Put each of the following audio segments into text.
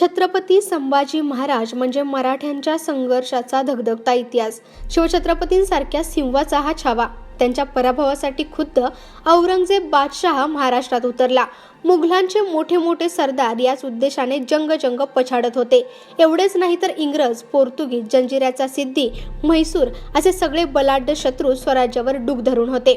छत्रपती संभाजी महाराज म्हणजे मराठ्यांच्या संघर्षाचा धगधगता इतिहास. शिवछत्रपतींसारख्या सिंहाचा हा छावा. त्यांच्या पराभवासाठी खुद्द औरंगजेब बादशहा महाराष्ट्रात उतरला. मुघलांचे मोठे मोठे सरदार याच उद्देशाने जंग जंग पछाडत होते. एवढेच नाही तर इंग्रज पोर्तुगीज जंजिऱ्याचा सिद्धी म्हैसूर असे सगळे बलाढ्य शत्रू स्वराज्यावर डूक धरून होते.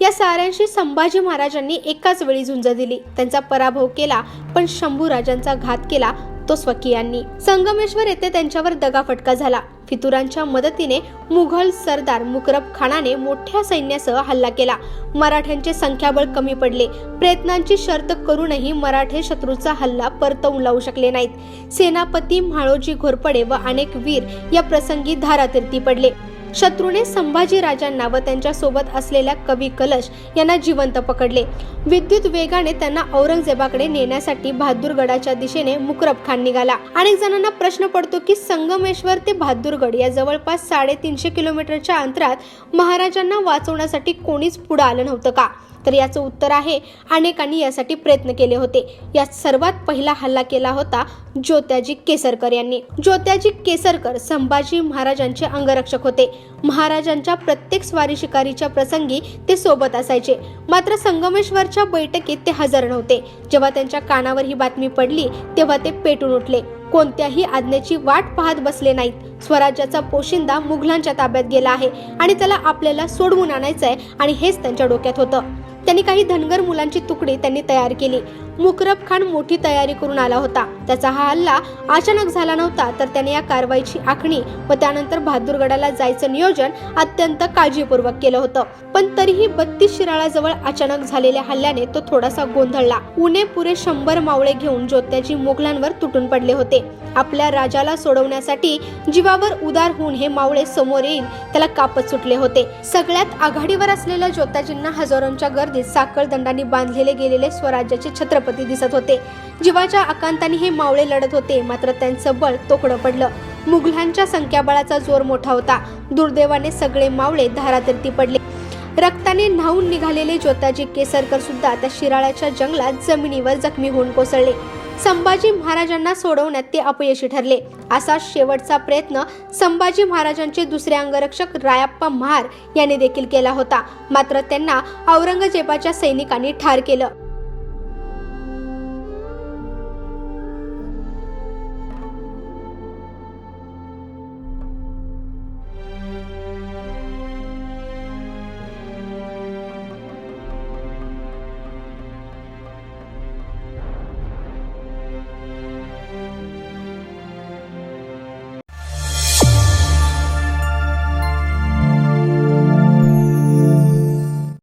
या साऱ्यांशी संभाजी महाराजांनी एकाच वेळी झुंज दिली. त्यांचा पराभव केला पण शंभू राजांचा घात केला तो स्वकीयांनी संगमेश्वर येथे त्यांच्यावर दगाफटका झाला. फितुरांच्या मदतीने मुघल सरदार मुकरब खानाने मोठ्या सैन्यासह हल्ला केला. मराठ्यांचे संख्याबळ कमी पडले. प्रयत्नांची शर्त करूनही मराठे शत्रूचा हल्ला परतवून लावू शकले नाहीत. सेनापती म्हाळोजी घोरपडे व अनेक वीर या प्रसंगी धारातीर्थी पडले. शत्रूने संभाजी राजांना व त्यांच्यासोबत असलेल्या कवी कलश यांना जिवंत पकडले. विद्युत वेगाने त्यांना औरंगजेबाकडे नेण्यासाठी बहादूरगडाच्या दिशेने मुकरब खान निघाला. अनेक जणांना प्रश्न पडतो की संगमेश्वर ते बहादूरगड या जवळपास साडेतीनशे किलोमीटरच्या अंतरात महाराजांना वाचवण्यासाठी कोणीच पुढे आलं नव्हतं का? तर याचं उत्तर आहे. अनेकांनी यासाठी प्रयत्न केले होते. यात सर्वात पहिला हल्ला केला होता ज्योत्याजी केसरकर यांनी. ज्योत्याजी केसरकर संभाजी महाराजांचे अंगरक्षक होते. महाराजांच्या प्रत्येक स्वारी शिकारीच्या प्रसंगी ते सोबत असायचे. मात्र संगमेश्वरच्या बैठकीत ते हजर नव्हते. जेव्हा त्यांच्या कानावर ही बातमी पडली तेव्हा ते पेटून उठले. कोणत्याही आज्ञेची वाट पाहत बसले नाहीत. स्वराज्याचा पोशिंदा मुघलांच्या ताब्यात गेला आहे आणि त्याला आपल्याला सोडवून आणायचं आहे आणि हेच त्यांच्या डोक्यात होतं. त्यांनी काही धनगर मुलांची तुकडी त्यांनी तयार केली. मुकरब खान मोठी तयारी करून आला होता. त्याचा हा हल्ला अचानक झाला नव्हता तर त्याने या कारवाईची आखणी व त्यानंतर बहादूरगडाला जायचं नियोजन अत्यंत काळजीपूर्वक केलं होतं. पण तरीही बत्तीस शिराळाजवळ अचानक झालेल्या हल्ल्याने तो थोडासा गोंधळला. उणे पुरे शंभर मावळे घेऊन ज्योत्याजी मोगलांवर तुटून पडले होते. आपल्या राजाला सोडवण्यासाठी जीवावर उदार होऊन हे मावळे समोर येईल त्याला कापत सुटले होते. सगळ्यात आघाडीवर असलेल्या ज्योत्याजींना हजारोंच्या गर्दीत साखळदंडांनी बांधलेले गेलेले स्वराज्याचे छत्रपती दिसत होते. जीवाच्या आकांताने हे मावळे लढत होते. मात्र त्यांचं बळ तोकडं पडलं. मुघलांच्या संख्याबळाचा जोर मोठा होता. दुर्दैवाने सगळे मावळे धारातीर्थी पडले रक्ताने न्हावून निघालेले ज्योताजी केसरकर सुद्धा त्या शिराळ्याच्या जंगलात जमिनीवर जखमी होऊन कोसळले. संभाजी महाराजांना सोडवण्यात ते अपयशी ठरले. असा शेवटचा प्रयत्न संभाजी महाराजांचे दुसरे अंगरक्षक रायाप्पा महार यांनी देखील केला होता. मात्र त्यांना औरंगजेबाच्या सैनिकांनी ठार केलं.